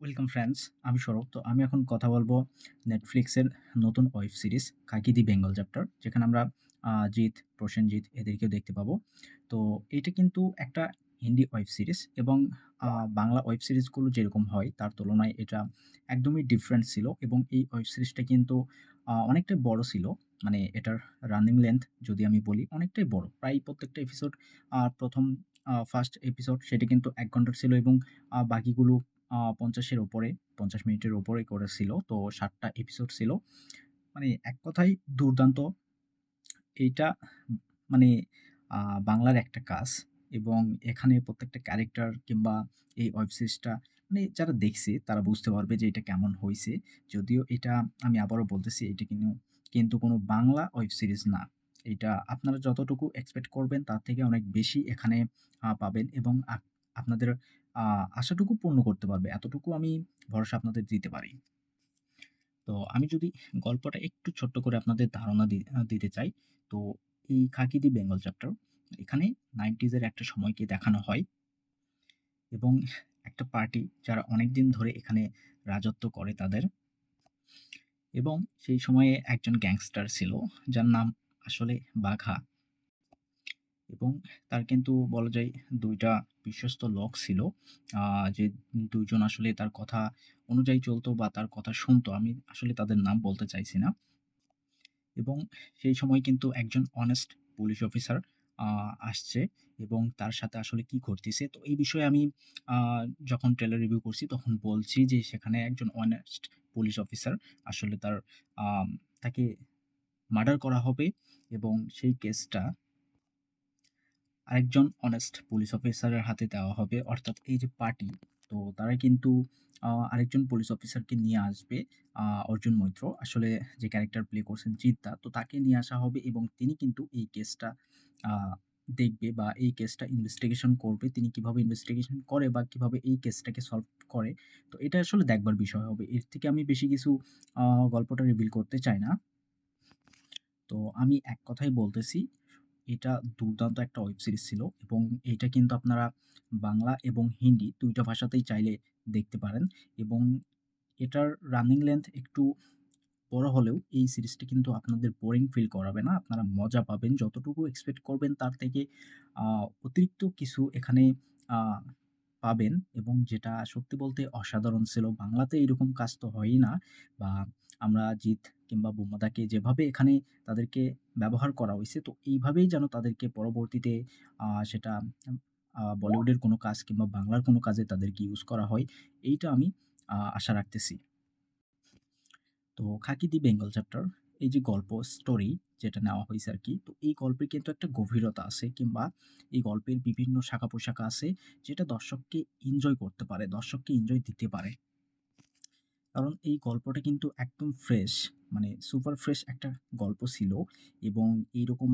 Welcome friends, আমি সৌরভ। তো আমি এখন কথা বলব নেটফ্লিক্সের নতুন web series 'Khakee the Bengal chapter' যেখানে আমরা জিৎ, প্রসেনজিৎ এদেরকেও দেখতে পাবো। তো এইটা কিন্তু একটা হিন্দি ওয়েব সিরিজ এবং বাংলা ওয়েব সিরিজগুলো যেরকম হয় তার তুলনায় এটা একদমই ডিফারেন্ট ছিল এবং এই ওয়েব সিরিজটা কিন্তু অনেকটাই বড় ছিল। মানে এটার রানিং লেংথ যদি আমি বলি অনেকটাই বড়। প্রায় প্রত্যেকটা এপিসোড আ ১ম আ ফার্স্ট এপিসোড সেটা কিন্তু এক ঘণ্টার ছিল এবং বাকিগুলো আ ৫০ এর উপরে ৫০ মিনিটের উপরে করেছিল। তো ৭ টা এপিসোড ছিল। মানে এক কথাই দুর্দান্ত। এইটা মানে বাংলার একটা কাজ এবং এখানে প্রত্যেকটা ক্যারেক্টার কিংবা এই ওয়েব সিরিজটা মানে যারা দেখছে, তারা বুঝতে পারবে যে এটা কেমন হয়েছে যদিও এটা আমি আবারও বলতেছি, এটা কিন্তু কিন্তু কোনো বাংলা ওয়েব সিরিজ না। এইটা আপনারা যতটুকু এক্সপেক্ট করবেন, তার থেকে অনেক বেশি এখানে পাবেন এবং আপনাদের আশাটুকু পূর্ণ করতে পারবে। এতটুকু আমি ভরসা আপনাদের দিতে পারি। তো আমি যদি গল্পটা একটু ছোট্ট করে আপনাদের ধারণা দিতে চাই। তো এই 'খাকি দি বেঙ্গল চ্যাপ্টার' এখানে 90s এর একটা সময়কে দেখানো হয় এবং একটা পার্টি যারা অনেকদিন ধরে এখানে রাজত্ব করে তাদের এবং সেই সময়ে একজন গ্যাংস্টার ছিল, যার নাম আসলে বাঘা। এবং তার কিন্তু বলা যায় ২ টা বিশ্বস্ত লোক ছিল। যে ২ জন আসলে তার কথা অনুযায়ী চলতো বা তার কথা শুনতো। আমি আসলে তাদের নাম বলতে চাইছি না। এবং সেই সময় কিন্তু একজন অনেস্ট পুলিশ অফিসার আসছে এবং তার সাথে আসলে কি ঘটতেছে। তো এই বিষয়ে আমি যখন ট্রেলার রিভিউ করছি তখন বলছি যে সেখানে একজন অনেস্ট পুলিশ অফিসার আসলে তার তাকে মার্ডার করা হবে এবং সেই কেসটা আরেকজন অনেস্ট পুলিশ অফিসারের হাতে দেওয়া হবে। অর্থাৎ এই যে পার্টি, তো তারা কিন্তু আরেকজন পুলিশ অফিসারকে নিয়ে আসবে। অর্জুন মৈত্র আসলে যে ক্যারেক্টার প্লে করছেন জিদ্দা, তো তাকে নিয়ে আসা হবে এবং তিনি কিন্তু এই কেসটা দেখবে বা এই কেসটা ইনভেস্টিগেশন করবে। তিনি কীভাবে ইনভেস্টিগেশন করে বা কীভাবে এই কেসটাকে সলভ করে। তো এটা আসলে দেখবার বিষয় হবে। এর থেকে আমি বেশি কিছু গল্পটা রিভিল করতে চাই না। তো আমি এক কথাই বলতেছি, এটা দুর্দান্ত একটা ওয়েব সিরিজ ছিল এবং এটা কিন্তু আপনারা বাংলা এবং হিন্দি দুইটা ভাষাতেই চাইলে দেখতে পারেন এবং এটার রানিং লেংথ একটু বড় হলেও এই সিরিজটি কিন্তু আপনাদের বোরিং ফিল করাবে না। আপনারা মজা পাবেন। যতটুকু এক্সপেক্ট করবেন তার থেকে অতিরিক্ত কিছু এখানে পাবেন এবং যেটা সত্যি বলতে অসাধারণ ছিল। বাংলাতে এরকম কাজ তো হয়ই না বা আমরা জিত কিংবা বোমাদাকে যেভাবে এখানে তাদেরকে ব্যবহার করা হয়েছে তো এইভাবেই যেন তাদেরকে পরবর্তীতে সেটা বলিউডের কোনো কাজ কিংবা বাংলার কোনো কাজে তাদেরকে ইউজ করা হয়, এইটা আমি আশা রাখতেছি। তো 'খাকি দি বেঙ্গল চ্যাপ্টার' এই যে গল্প স্টোরি যেটা নেওয়া হয়েছে আর কি তো এই গল্পের কিন্তু একটা গভীরতা আছে কিংবা এই গল্পের বিভিন্ন শাখা-প্রশাখা আছে যেটা দর্শককে এনজয় করতে পারে, দর্শককে এনজয় দিতে পারে। কারণ এই গল্পটা কিন্তু একদম ফ্রেশ মানে সুপার ফ্রেশ একটা গল্প ছিল এবং এইরকম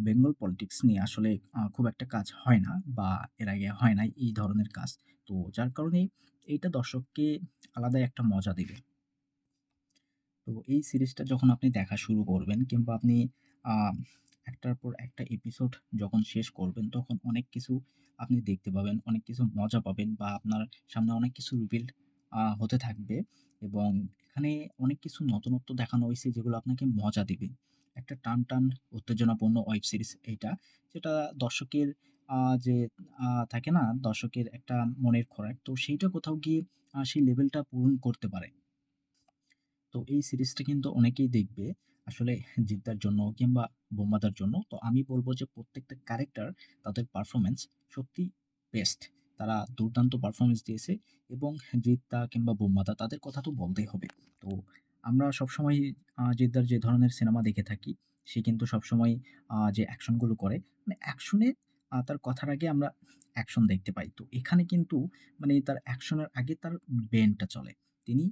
বেঙ্গল পলিটিক্স নিয়ে আসলে খুব একটা কাজ হয় না বা এর আগে হয় না এই ধরনের কাজ। তো যার কারণে এইটা দর্শককে আলাদাই একটা মজা দেবে তো এই সিরিজটা যখন আপনি দেখা শুরু করবেন কিংবা আপনি একটার পর একটা এপিসোড যখন শেষ করবেন, তখন অনেক কিছু আপনি দেখতে পাবেন, অনেক কিছু মজা পাবেন বা আপনার সামনে অনেক কিছু রিভিল হতে থাকবে এবং এখানে অনেক কিছু নতুনত্ব দেখানো হয়েছে যেগুলো আপনাকে মজা দেবে একটা টান, টান উত্তেজনাপূর্ণ ওয়েব সিরিজ এইটা, যেটা দর্শকের যে থাকে না? দর্শকের একটা মনের খোরাক, তো সেইটা কোথাও গিয়ে সেই লেভেলটা পূরণ করতে পারে। তো এই সিরিজটা কিন্তু অনেকেই দেখবে আসলে জিদ্দার জন্য কিংবা বোম্বাদার জন্য। তো আমি বলব যে প্রত্যেকটা ক্যারেক্টার তাদের পারফরমেন্স সত্যি বেস্ট। তারা দুর্দান্ত পারফরমেন্স দিয়েছে এবং জিদ্দা কিংবা বোম্বাদা তাদের কথা তো বলতেই হবে। তো আমরা সবসময় জিদ্দার যে ধরনের সিনেমা দেখে থাকি, সে কিন্তু সবসময় যে অ্যাকশনগুলো করে, মানে অ্যাকশনে তার কথার আগে আমরা অ্যাকশন দেখতে পাই। তো এখানে কিন্তু মানে তার অ্যাকশনের আগে তার ব্রেইনটা চলে। তিনি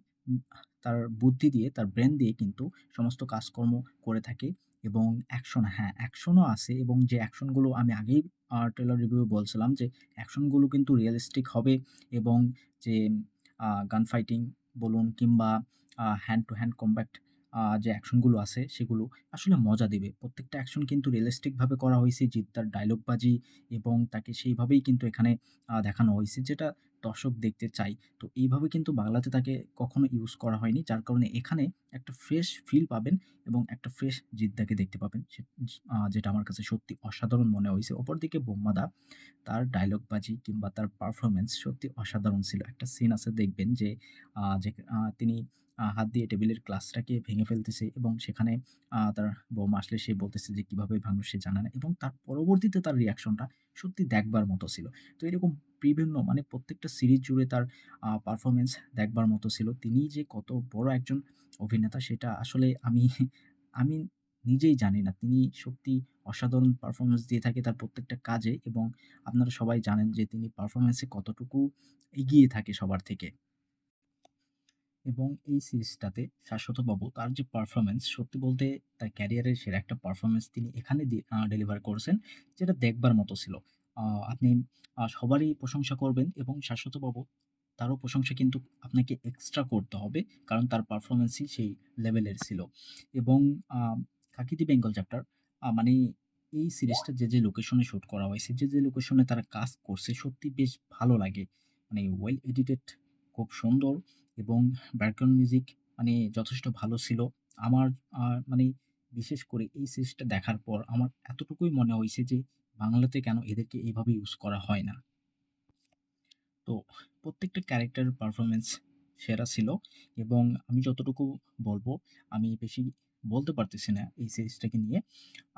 তার বুদ্ধি দিয়ে, তার ব্রেন দিয়ে কিন্তু সমস্ত কাজকর্ম করে থাকে এবং অ্যাকশন হ্যাঁ, অ্যাকশনও আছে এবং যে অ্যাকশনগুলো আমি আগেই ট্রেলার রিভিউ বলছিলাম যে অ্যাকশনগুলো কিন্তু রিয়েলিস্টিক হবে এবং যে গান ফাইটিং বলুন কিংবা হ্যান্ড টু হ্যান্ড কমব্যাট আ যে অ্যাকশনগুলো আছে সেগুলো আসলে মজা দেবে প্রত্যেকটা অ্যাকশন কিন্তু রিয়েলিস্টিকভাবে করা হয়েছে, জিৎ তার ডায়লগবাজি এবং তাকে সেইভাবেই কিন্তু এখানে দেখানো হয়েছে যেটা দর্শক দেখতে চাই তো এইভাবে কিন্তু বাংলাতে তাকে কখনো ইউজ করা হয়নি। যার কারণে এখানে একটা ফ্রেশ ফিল পাবেন এবং একটা ফ্রেশ জিদ্দাকে দেখতে পাবেন। যেটা আমার কাছে সত্যি অসাধারণ মনে হইছে। অপরদিকে বোম্মাদা, তার ডায়ালগবাজি কিংবা তার পারফরমেন্স সত্যি অসাধারণ ছিল। একটা সিন আছে, দেখবেন যে যে তিনি হাত দিয়ে টেবিলের গ্লাসটাকে ভেঙে ফেলতেছে এবং সেখানে তার বউমা আসলে সে বলতেছে যে, কীভাবে ভাঙলো সে জানে না এবং তার পরবর্তীতে তার রিয়াকশনটা সত্যি দেখবার মতো ছিল। তো এরকম বিভিন্ন মানে প্রত্যেকটা সিরিজ জুড়ে তার পারফরমেন্স দেখবার মতো ছিল। তিনি যে কত বড় একজন অভিনেতা সেটা আসলে আমি আমি নিজেই জানি না। তিনি সত্যি অসাধারণ পারফরমেন্স দিয়ে থাকে তার প্রত্যেকটা কাজে এবং আপনারা সবাই জানেন যে তিনি পারফরমেন্সে কতটুকু এগিয়ে থাকে সবার থেকে। এবং এই সিরিজটাতে শাশ্বত বাবু তার যে পারফরমেন্স সত্যি বলতে তার ক্যারিয়ারের সেরা একটা পারফরমেন্স তিনি এখানে ডেলিভার করেছেন, যেটা দেখবার মতো ছিল। আপনি সবারই প্রশংসা করবেন এবং শাশ্বত বাবু তারও প্রশংসা কিন্তু আপনাকে এক্সট্রা করতে হবে। কারণ তার পারফরমেন্সই সেই লেভেলের ছিল। এবং আ 'খাকি দি বেঙ্গল চ্যাপ্টার' মানে এই সিরিজটা যে, যে লোকেশনে শ্যুট করা হয়েছে, যে, যে লোকেশনে তারা কাজ করছে সত্যি বেশ ভালো লাগে। মানে ওয়েল এডিটেড খুব সুন্দর এবং ব্যাকগ্রাউন্ড মিউজিক মানে যথেষ্ট ভালো ছিল। আমার মানে বিশেষ করে এই সিরিজটা দেখার পর আমার এতটুকুই মনে হয়েছে যে, বাংলাতে কেন এদেরকে এভাবে ইউজ করা হয় না? তো প্রত্যেকটা ক্যারেক্টার পারফরমেন্স সেরা ছিল এবং আমি যতটুকু বলব, আমি বেশি বলতে পারতেছি না এই সিরিজটাকে নিয়ে।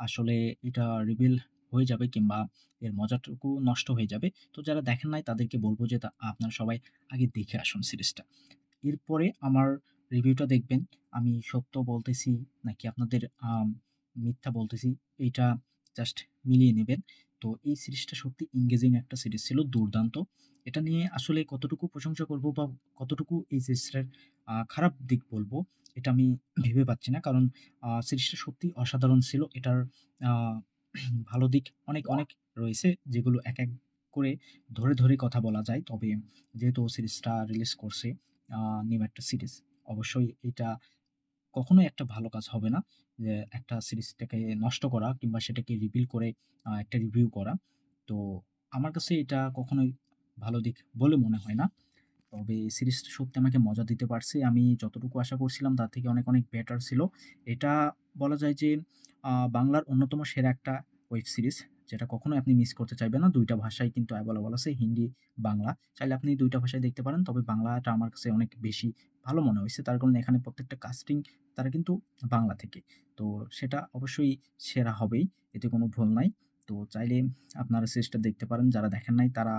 আসলে এটা রিভিল হয়ে যাবে কিংবা এর মজাটুকু নষ্ট হয়ে যাবে। তো যারা দেখেন নাই, তাদেরকে বলব যে তা আপনারা সবাই আগে দেখে আসুন সিরিজটা। এরপরে আমার রিভিউটা দেখবেন। আমি সত্য বলতেছি নাকি আপনাদের মিথ্যা বলতেছি, এইটা জাস্ট মিলিয়ে নিবেন। তো এই সিরিজটা সত্যি ইংগেজিং একটা সিরিজ ছিল, দুর্দান্ত। এটা নিয়ে আসলে কতটুকু প্রশংসা করব বা কতটুকু এই সিরিজটার খারাপ দিক বলব এটা আমি ভেবে পাচ্ছি না। কারণ সিরিজটা সত্যিই অসাধারণ ছিল। এটার ভালো দিক অনেক, অনেক রয়েছে যেগুলো এক, এক করে ধরে, ধরে কথা বলা যায়। তবে যেহেতু সিরিজটা রিলিজ করছে নিউ একটা সিরিজ, অবশ্যই এটা কখনোই একটা ভালো কাজ হবে না। যে একটা সিরিজটাকে নষ্ট করা কিংবা সেটাকে রিভিল করে একটা রিভিউ করা। তো আমার কাছে এটা কখনোই ভালো দিক বলে মনে হয় না। তবে সিরিজটা সত্যি আমাকে মজা দিতে পারছে। আমি যতটুকু আশা করছিলাম তার থেকে অনেক, অনেক বেটার ছিল। এটা বলা যায় যে বাংলার অন্যতম সেরা একটা ওয়েব সিরিজ যেটা কখনোই আপনি মিস করতে চাইবেন না। ২ টা ভাষায় কিন্তু অ্যাভেলেবল আছে হিন্দি, বাংলা। চাইলে আপনি দুইটা ভাষায় দেখতে পারেন। তবে বাংলাটা আমার কাছে অনেক বেশি ভালো মনে হয়েছে তার কারণ এখানে প্রত্যেকটা কাস্টিং তারা কিন্তু বাংলা থেকে। তো সেটা অবশ্যই সেরা হবেই। এতে কোনো ভুল নাই। তো চাইলে আপনারা সিরিজটা দেখতে পারেন। যারা দেখেন নাই তারা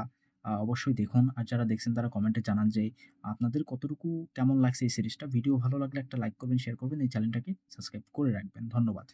অবশ্যই দেখুন। আর যারা দেখছেন তারা কমেন্টে জানান যে আপনাদের কতটুকু কেমন লাগছে এই সিরিজটা। ভিডিও ভালো লাগলে একটা লাইক করবেন, শেয়ার করবেন। এই চ্যানেলটাকে সাবস্ক্রাইব করে রাখবেন। ধন্যবাদ।